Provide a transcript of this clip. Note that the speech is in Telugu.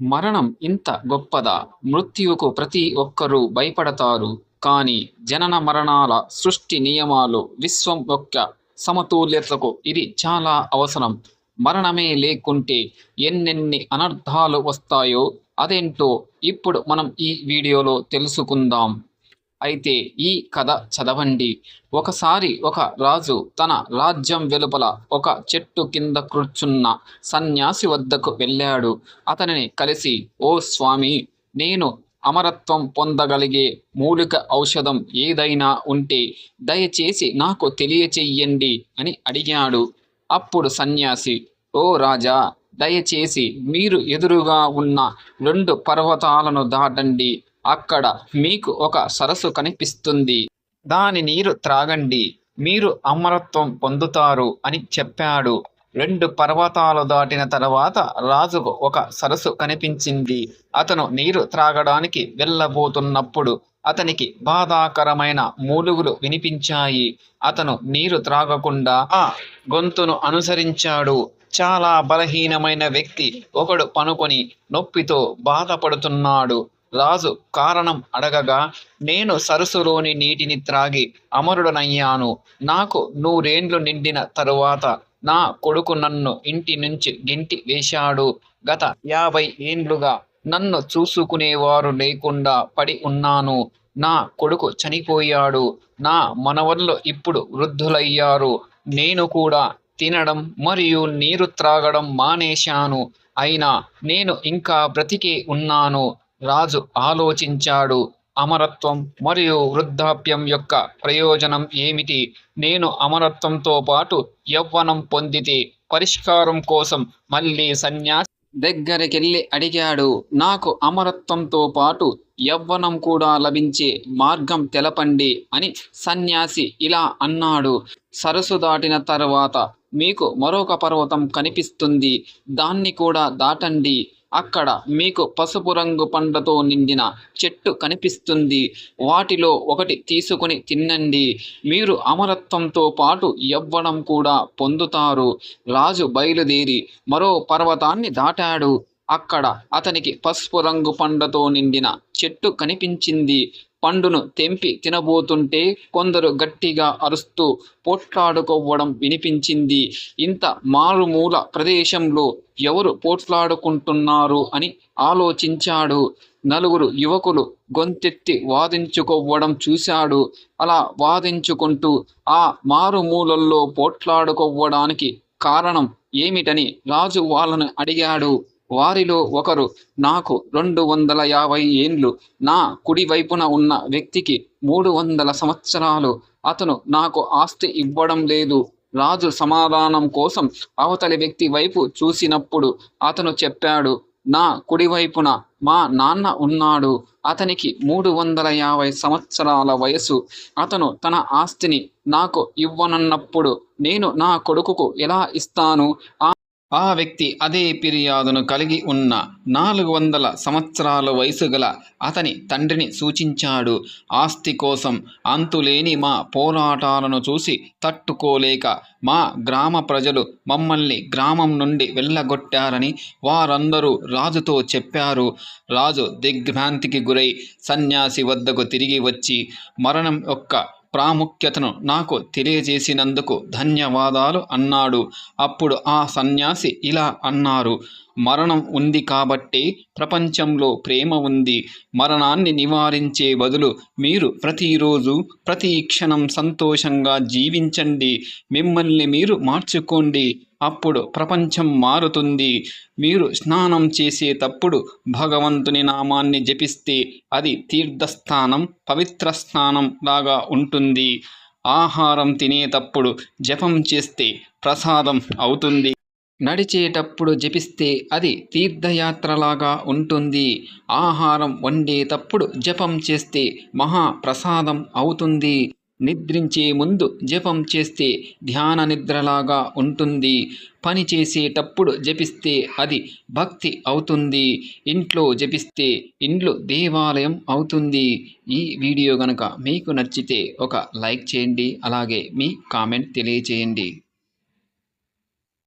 మరణం ఇంత గొప్పదా? మృత్యువుకు ప్రతి ఒక్కరూ భయపడతారు. కానీ జనన మరణాల సృష్టి నియమాలు విశ్వం యొక్క సమతుల్యతకు ఇది చాలా అవసరం. మరణమే లేకుంటే ఎన్నెన్ని అనర్థాలు వస్తాయో అదేంటో ఇప్పుడు మనం ఈ వీడియోలో తెలుసుకుందాం. అయితే ఈ కథ చదవండి. ఒకసారి ఒక రాజు తన రాజ్యం వెలుపల ఒక చెట్టు కింద కూర్చున్న సన్యాసి వద్దకు వెళ్ళాడు. అతనిని కలిసి ఓ స్వామి నేను అమరత్వం పొందగలిగే మూలిక ఔషధం ఏదైనా ఉంటే దయచేసి నాకు తెలియచెయ్యండి అని అడిగాడు. అప్పుడు సన్యాసి ఓ రాజా దయచేసి మీరు ఎదురుగా ఉన్న రెండు పర్వతాలను దాటండి. అక్కడ మీకు ఒక సరస్సు కనిపిస్తుంది. దాని నీరు త్రాగండి. మీరు అమరత్వం పొందుతారు అని చెప్పాడు. రెండు పర్వతాలు దాటిన తర్వాత రాజుకు ఒక సరస్సు కనిపించింది. అతను నీరు త్రాగడానికి వెళ్ళబోతున్నప్పుడు అతనికి బాధాకరమైన మూలుగులు వినిపించాయి. అతను నీరు త్రాగకుండా ఆ గొంతును అనుసరించాడు. చాలా బలహీనమైన వ్యక్తి ఒకడు పనుకొని నొప్పితో బాధపడుతున్నాడు. రాజు కారణం అడగగా నేను సరస్సులోని నీటిని త్రాగి అమరుడనయ్యాను. నాకు నూరేండ్లు నిండిన తరువాత నా కొడుకు నన్ను ఇంటి నుంచి గింటి వేశాడు. గత యాభై ఏండ్లుగా నన్ను చూసుకునేవారు లేకుండా పడి ఉన్నాను. నా కొడుకు చనిపోయాడు. నా మనవళ్ళు ఇప్పుడు వృద్ధులయ్యారు. నేను కూడా తినడం మరియు నీరు త్రాగడం మానేశాను. అయినా నేను ఇంకా బ్రతికే ఉన్నాను. రాజు ఆలోచించాడు. అమరత్వం మరియు వృద్ధాప్యం యొక్క ప్రయోజనం ఏమిటి? నేను అమరత్వంతో పాటు యవ్వనం పొందితే పరిష్కారం కోసం మళ్ళీ సన్యాసి దగ్గరికెళ్ళి అడిగాడు. నాకు అమరత్వంతో పాటు యవ్వనం కూడా లభించే మార్గం తెలపండి అని సన్యాసి ఇలా అన్నాడు. సరస్సు దాటిన తర్వాత మీకు మరొక పర్వతం కనిపిస్తుంది. దాన్ని కూడా దాటండి. అక్కడ మీకు పసుపు రంగు పండ్లతో నిండిన చెట్టు కనిపిస్తుంది. వాటిలో ఒకటి తీసుకుని తినండి మీరు అమరత్వంతో పాటు యవ్వడం కూడా పొందుతారు. రాజు బయలుదేరి మరో పర్వతాన్ని దాటాడు. అక్కడ అతనికి పసుపు రంగు పండ్లతో నిండిన చెట్టు కనిపించింది. పండును తెంపి తినబోతుంటే కొందరు గట్టిగా అరుస్తూ పోట్లాడుకోవడం వినిపించింది. ఇంత మారుమూల ప్రదేశంలో ఎవరు పోట్లాడుకుంటున్నారు అని ఆలోచించాడు. నలుగురు యువకులు గొంతెత్తి వాదించుకోవడం చూశాడు. అలా వాదించుకుంటూ ఆ మారుమూలల్లో పోట్లాడుకోవడానికి కారణం ఏమిటని రాజు వాళ్ళను అడిగాడు. వారిలో ఒకరు నాకు రెండు వందల యాభై ఏండ్లు నా కుడివైపున ఉన్న వ్యక్తికి మూడు వందల సంవత్సరాలు. అతను నాకు ఆస్తి ఇవ్వడం లేదు. రాజు సమాధానం కోసం అవతలి వ్యక్తి వైపు చూసినప్పుడు అతను చెప్పాడు నా కుడివైపున మా నాన్న ఉన్నాడు. అతనికి మూడు వందల యాభై సంవత్సరాల వయసు. అతను తన ఆస్తిని నాకు ఇవ్వనన్నప్పుడు నేను నా కొడుకుకు ఎలా ఇస్తాను? ఆ ఆ వ్యక్తి అదే ఫిర్యాదును కలిగి ఉన్న నాలుగు వందల సంవత్సరాల వయసు గల అతని తండ్రిని సూచించాడు. ఆస్తి కోసం అంతులేని మా పోరాటాలను చూసి తట్టుకోలేక మా గ్రామ ప్రజలు మమ్మల్ని గ్రామం నుండి వెళ్ళగొట్టారని వారందరూ రాజుతో చెప్పారు. రాజు దిగ్భ్రాంతికి గురై సన్యాసి వద్దకు తిరిగి వచ్చి మరణం యొక్క ప్రాముఖ్యతను నాకు తెలియజేసినందుకు ధన్యవాదాలు అన్నాడు. అప్పుడు ఆ సన్యాసి ఇలా అన్నారు. మరణం ఉంది కాబట్టి ప్రపంచంలో ప్రేమ ఉంది. మరణాన్ని నివారించే బదులు మీరు ప్రతిరోజు ప్రతి క్షణం సంతోషంగా జీవించండి. మిమ్మల్ని మీరు మార్చుకోండి. అప్పుడు ప్రపంచం మారుతుంది. మీరు స్నానం చేసేటప్పుడు భగవంతుని నామాన్ని జపిస్తే అది తీర్థస్థానం పవిత్ర స్నానం లాగా ఉంటుంది. ఆహారం తినేటప్పుడు జపం చేస్తే ప్రసాదం అవుతుంది. నడిచేటప్పుడు జపిస్తే అది తీర్థయాత్రలాగా ఉంటుంది. ఆహారం వండేటప్పుడు జపం చేస్తే మహాప్రసాదం అవుతుంది. నిద్రించే ముందు జపం చేస్తే ధ్యాన నిద్రలాగా ఉంటుంది. పని చేసేటప్పుడు జపిస్తే అది భక్తి అవుతుంది. ఇంట్లో జపిస్తే ఇండ్లు దేవాలయం అవుతుంది. ఈ వీడియో కనుక మీకు నచ్చితే ఒక లైక్ చేయండి. అలాగే మీ కామెంట్ తెలియచేయండి.